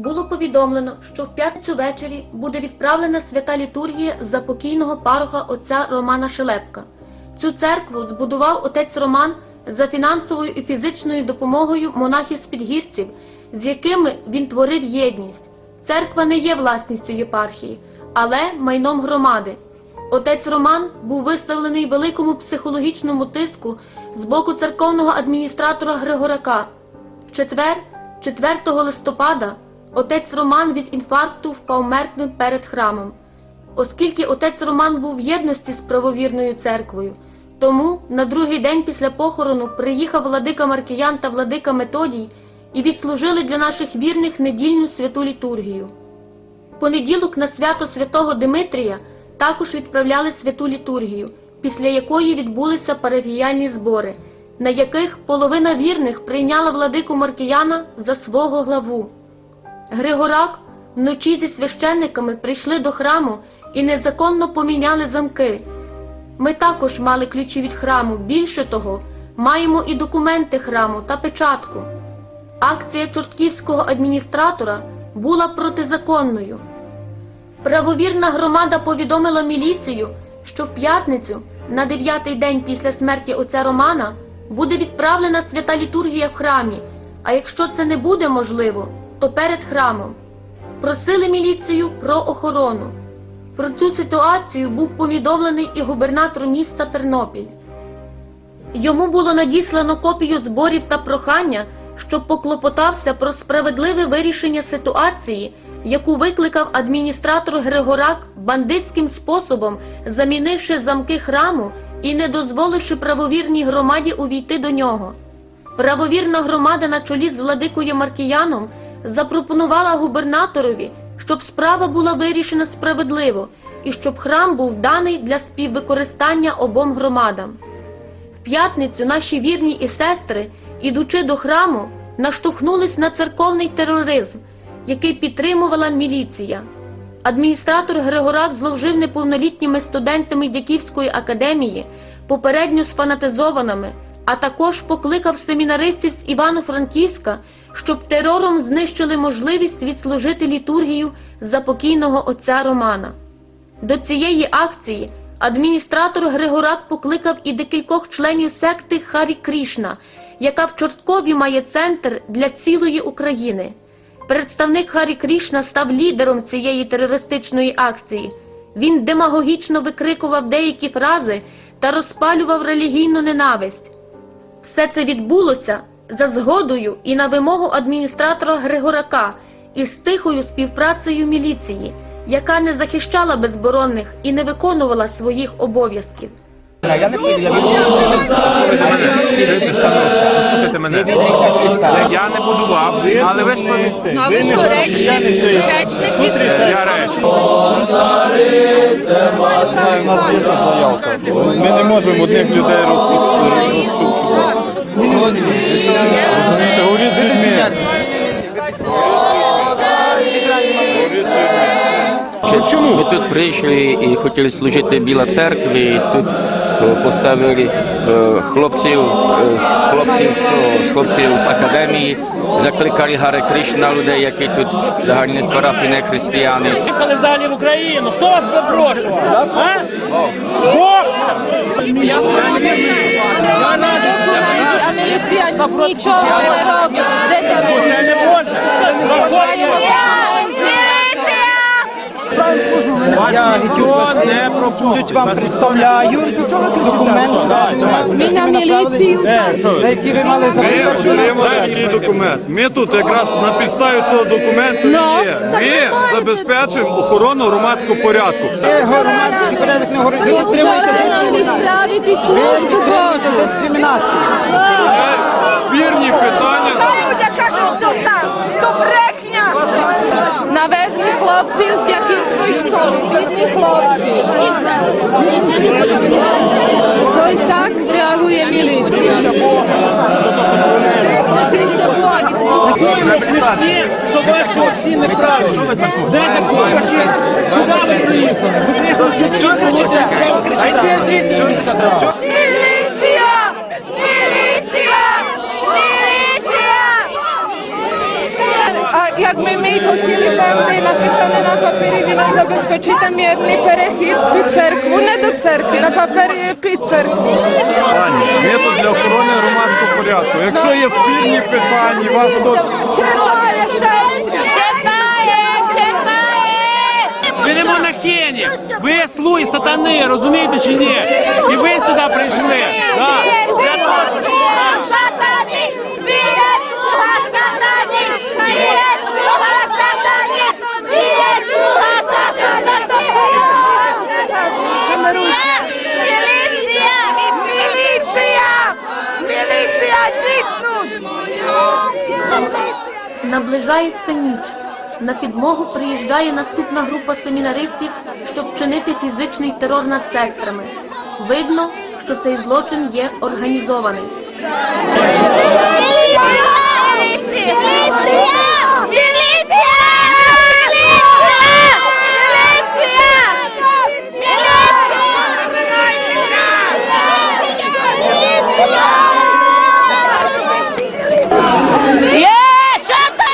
було повідомлено, що в п'ятницю ввечері буде відправлена свята літургія за покійного пароха отця Романа Шелепка. Цю церкву збудував отець Роман за фінансовою і фізичною допомогою монахів з підгірців, з якими він творив єдність. Церква не є власністю єпархії, але майном громади. Отець Роман був виставлений великому психологічному тиску з боку церковного адміністратора Григорака. В четвер, 4 листопада, отець Роман від інфаркту впав мертвим перед храмом. Оскільки отець Роман був в єдності з правовірною церквою, тому на другий день після похорону приїхав владика Маркіян та владика Методій і відслужили для наших вірних недільну святу літургію. Понеділок на свято святого Димитрія також відправляли святу літургію, після якої відбулися парафіяльні збори, на яких половина вірних прийняла владику Маркіяна за свого главу. Григорак вночі зі священниками прийшли до храму і незаконно поміняли замки. Ми також мали ключі від храму. Більше того, маємо і документи храму та печатку. Акція чортківського адміністратора була протизаконною. Правовірна громада повідомила міліцію, що в п'ятницю, на дев'ятий день після смерті отця Романа, буде відправлена свята літургія в храмі, а якщо це не буде можливо, то перед храмом. Просили міліцію про охорону. Про цю ситуацію був повідомлений і губернатор міста Тернопіль. Йому було надіслано копію зборів та прохання, щоб поклопотався про справедливе вирішення ситуації, яку викликав адміністратор Григорак бандитським способом, замінивши замки храму і не дозволивши правовірній громаді увійти до нього. Правовірна громада на чолі з владикою Маркіяном запропонувала губернаторові, щоб справа була вирішена справедливо і щоб храм був даний для співвикористання обом громадам. В п'ятницю наші вірні і сестри, ідучи до храму, наштовхнулись на церковний тероризм, який підтримувала міліція. Адміністратор Григорак зловжив неповнолітніми студентами Дяківської академії, попередньо сфанатизованими, а також покликав семінаристів з Івано-Франківська, щоб терором знищили можливість відслужити літургію за покійного отця Романа. До цієї акції адміністратор Григорак покликав і декількох членів секти Харі Крішна, яка в Чорткові має центр для цілої України. Представник Харі Крішна став лідером цієї терористичної акції. Він демагогічно викрикував деякі фрази та розпалював релігійну ненависть. Все це відбулося за згодою і на вимогу адміністратора Григорака із тихою співпрацею міліції, яка не захищала безборонних і не виконувала своїх обов'язків. Я не піду, я Послухайте мене. Я не будував, але ви ж пові- Ну, а ви що, речник? Ви речник я речник. У нас є заявка. Ми не можемо одних людей розпустити. З людьми. Чому? Ми тут прийшли і хотіли служити біля церкви. І тут е, поставили е, хлопців, е, хлопців, хлопців з академії, закликали Гаре Кришна людей, які тут загальні з парафії не християни. Їхали взагалі в Україну. Хто вас запрошував? Бог! Нічого не робить. Де там Це не Боже. Я Гетюк Василь, суть вам представляю документ Ми на міліцію. на який ви мали забезпечити. Документ. Ми тут якраз на підставі цього документу є. Ми забезпечуємо охорону громадського порядку. Громадський порядок не говорите, ви підтримуєте дискримінацію. Ви Божу. дискримінацію. Спірні питання. Люди сам, то. Навезли хлопців з Яківської школи, бідні хлопці. То й так реагує міліція. Що ваші всі неправильні. Що ви? Покажіть. Куди ви приїхали? Ви приїхали, чого кричите? Чого кричите? А йди звідси, сказав? Міліція! Міліція! Міліція! А Jakby my хотіли певний написаний на папері, він нам забезпечити мирний перехід під церкву, не до церкви, на папері під церкву. Пані, ми тут для охорони громадського порядку. Якщо є спільні питання, вас хтось Чекає сестри! Ви не монахині, ви слуги сатани, розумієте чи ні? І ви сюди прийшли. Да. Точно. Міліція! Міліція! Міліція! Тиснуть! Наближається ніч. На підмогу приїжджає наступна група семінаристів, щоб вчинити фізичний терор над сестрами. Видно, що цей злочин є організований. Міліція! Міліція! Є! Що ти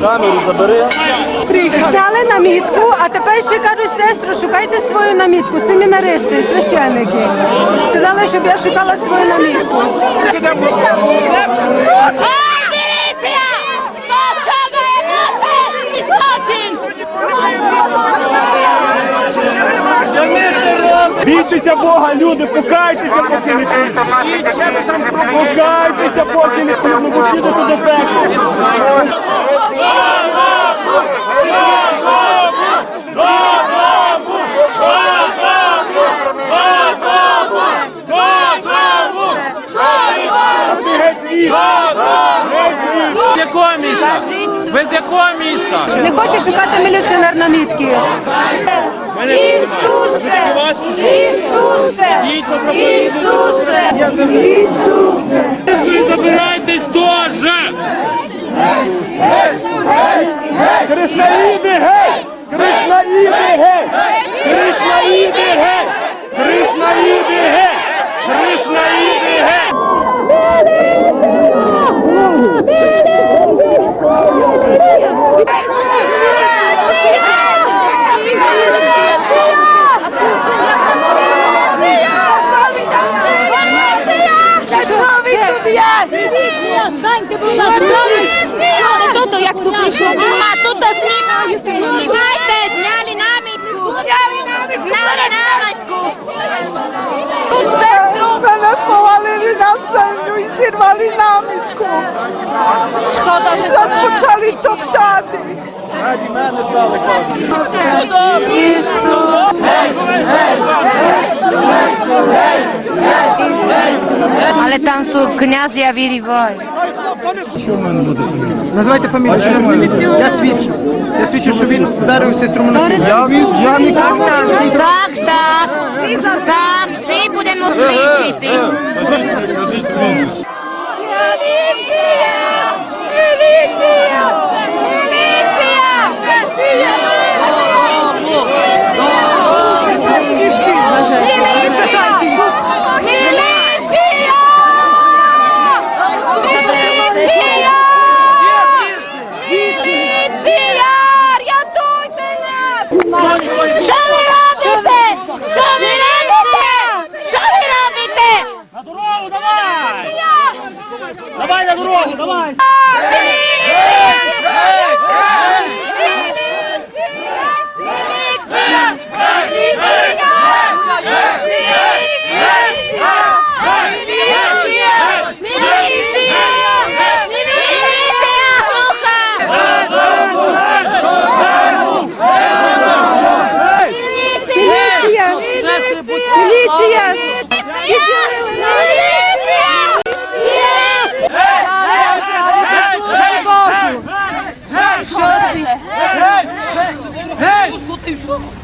Камеру забери. Стали намітку, а тепер ще кажуть, сестру, шукайте свою намітку, семінаристи, священники. Сказали, щоб я шукала свою намітку. Міліція! То що ви робите? Злочин! Бійтеся Бога, люди, покайтеся, поки не пізно. Покайтеся, поки не пізно, бо підете до пекла. Якого міста? Ви з якого міста? Не хочу шукати міліціонер намітки. Ісусе! Ісусе! Ісусе! Ви забирайтесь теж! Кришнаїди геть! Кришнаїди геть! Кришнаїди геть! Кришнаїди геть! Кришнаїди геть! Що ви тут є? Тобто, як тут прийшло? А тут знімають. Знімайте, зняли намітку. Зняли намітку. Зняли намітку. Тут сестру. Мене повалили на землю і зірвали намітку. Шкода, що Почали топтати. Ale tam vyrývajú. Називайте фамілію, що не Я свідчу. Я свідчу, що він вдарив сестру Монахиню. Я, я нікого не Так, так. Так, всі будемо свідчити. Міліція! Міліція! Міліція! Міліція! Міліція! Рятуйте нас! Що ви робите? Що ви робите? Що ви робите? На дорогу, давай! Давай на дорогу, давай! Міліція!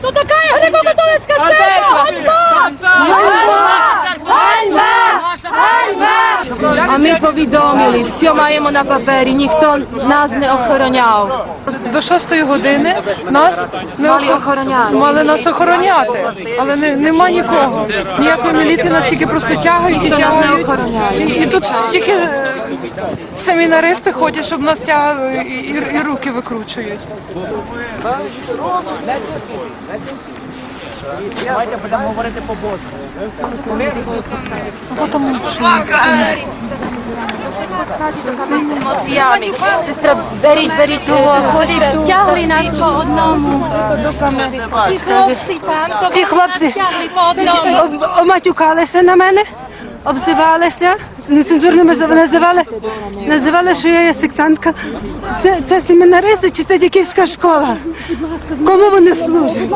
То така греко-католицька церква! Ганьба! Ганьба! Ганьба! А ми повідомили, все маємо на папері, ніхто нас не охороняв. До шостої години нас не Мали охороняти. мали нас охороняти, але не, нема нікого. Ніякої міліції нас тільки просто тягають і нас не охороняє. І, і тут тільки е, семінаристи ходять, щоб нас тягали і, і, і руки викручують. Давайте будемо говорити по-божому. з емоціями. Сестра, беріть, беріть того, тягли нас по одному. Ті хлопці об- обматюкалися на мене, обзивалися, нецензурними називали, називали, що я є сектантка. Це, це семінаристи чи це дяківська школа? Кому вони служать?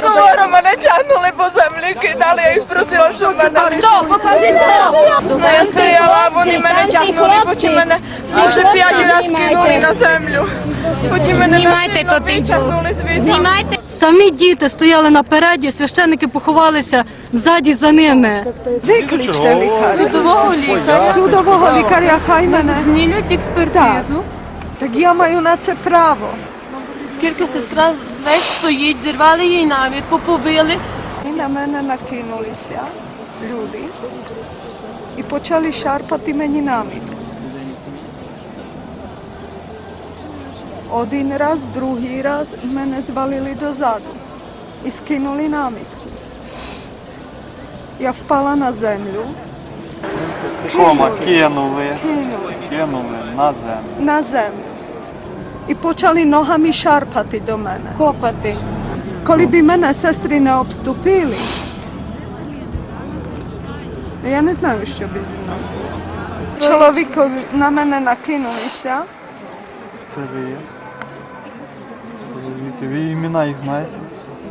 Суворо мене тягнули по землі, кидали, я їх просила, щоб мене Хто? Покажіть хто. Я стояла, вони мене тягнули, потім мене може п'ять разів кинули на землю. Потім мене Знімайте насильно то тих витягнули звідти. Знімайте. Самі діти стояли напереді, священники поховалися ззаді за ними. Викличте лікаря. Судового лікаря. Судового лікаря, хай мене. Знімуть експертизу. Так я маю на це право. Скільки сестра десь стоїть, зірвали їй намітку, побили. І на мене накинулися люди і почали шарпати мені намітку. Один раз, другий раз мене звалили дозаду і скинули намітку. Я впала на землю, Кома кинули, кинули кинули на землю. на землю і почали ногами шарпати до мене. Копати. Коли б мене сестри не обступили, я не знаю, що би зі мною було. Чоловікові на мене накинулися. Це Звідки? Ви імена їх знаєте?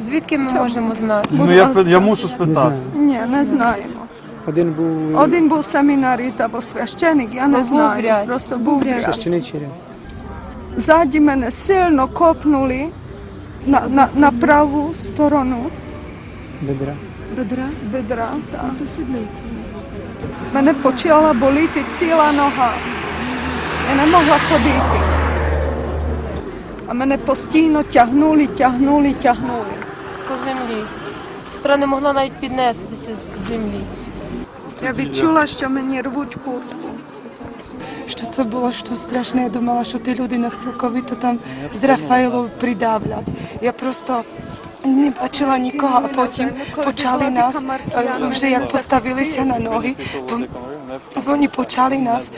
Звідки ми можемо знати? Ну я, я мушу спитати. Ні, не знаємо. Один був Один був семінарист або священик, я не знаю. Просто був грязь. священик через. Ззаді мене сильно копнули на, на, на праву сторону Бедра. бедра. Так. Мене почала боліти ціла нога. Я не могла ходити. А мене постійно тягнули, тягнули, тягнули. По землі. Сестра не могла навіть піднестися з землі. Я відчула, що мені рвуть куртку. Що це було що страшне, я думала, що ті люди нас цілковито там з Рафаїлом придавлять. Я просто не бачила нікого, а потім почали нас, вже як поставилися на ноги, то вони почали нас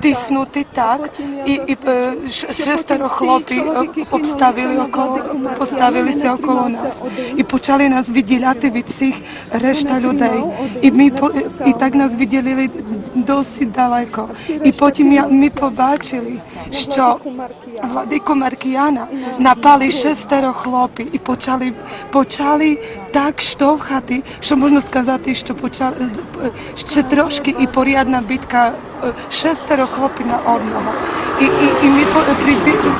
тиснути так, і, і е, шестеро хлопів е, обставили около, поставилися около нас і почали нас відділяти від всіх решта людей. І ми і так нас відділили досить далеко. І потім я, ми побачили, що владику Маркіяна напали шестеро хлопів і почали, почали так штовхати, що можна сказати, що почали ще трошки і порядна битка е, шестеро хлопів на одного. І, і, і ми прибігли,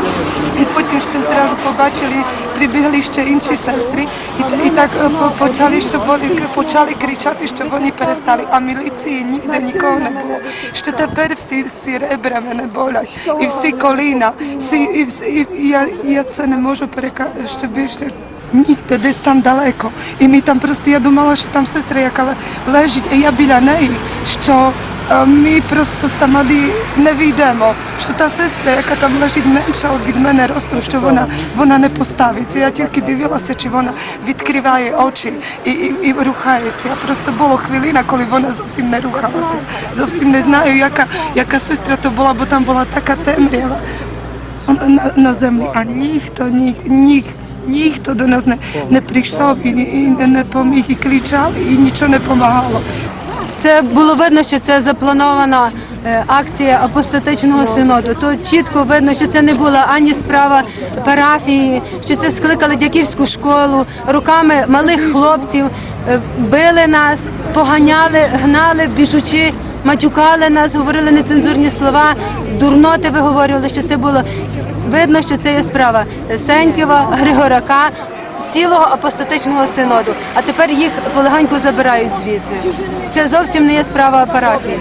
і потім ще зразу побачили, прибігли ще інші сестри, і, і так е, почали, щоб вони почали кричати, щоб вони перестали. А міліції ніде нікого не було. Що тепер всі, всі ребра мене болять, і всі коліна, всі, і, всі, і я, я це не можу переказати, що більше. Ніхто десь там далеко. І ми там просто я думала, що там сестра, яка лежить, і я біля неї, що е, ми просто стамаді не вийдемо. Що та сестра, яка там лежить менша від мене ростом, що вона, вона не поставиться. Я тільки дивилася, чи вона відкриває очі і, і, і рухається. Просто була хвилина, коли вона зовсім не рухалася. Зовсім не знаю, яка, яка сестра то була, бо там була така темрява на, на землі, а ніхто, ні, ні, ніхто до нас не, не прийшов і, і не, поміг, і кричали, і нічого не допомагало. Це було видно, що це запланована е, акція апостатичного синоду. То чітко видно, що це не була ані справа парафії, що це скликали дяківську школу руками малих хлопців, е, били нас, поганяли, гнали, біжучи, матюкали нас, говорили нецензурні слова, дурноти виговорювали, що це було видно, що це є справа Сенькова, Григорака. цілого апостатичного синоду. А тепер їх полегеньку забирають звідси. Це зовсім не є справа парафії.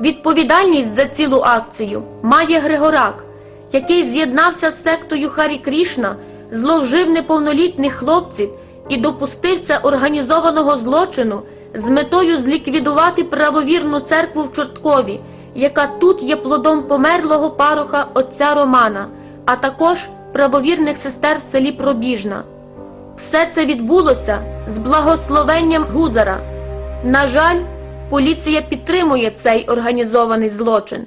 Відповідальність за цілу акцію має Григорак, який з'єднався з сектою Харі Крішна, зловжив неповнолітніх хлопців і допустився організованого злочину з метою зліквідувати правовірну церкву в Чорткові, яка тут є плодом померлого пароха отця Романа, а також правовірних сестер в селі Пробіжна. Все це відбулося з благословенням Гузара. На жаль, поліція підтримує цей організований злочин.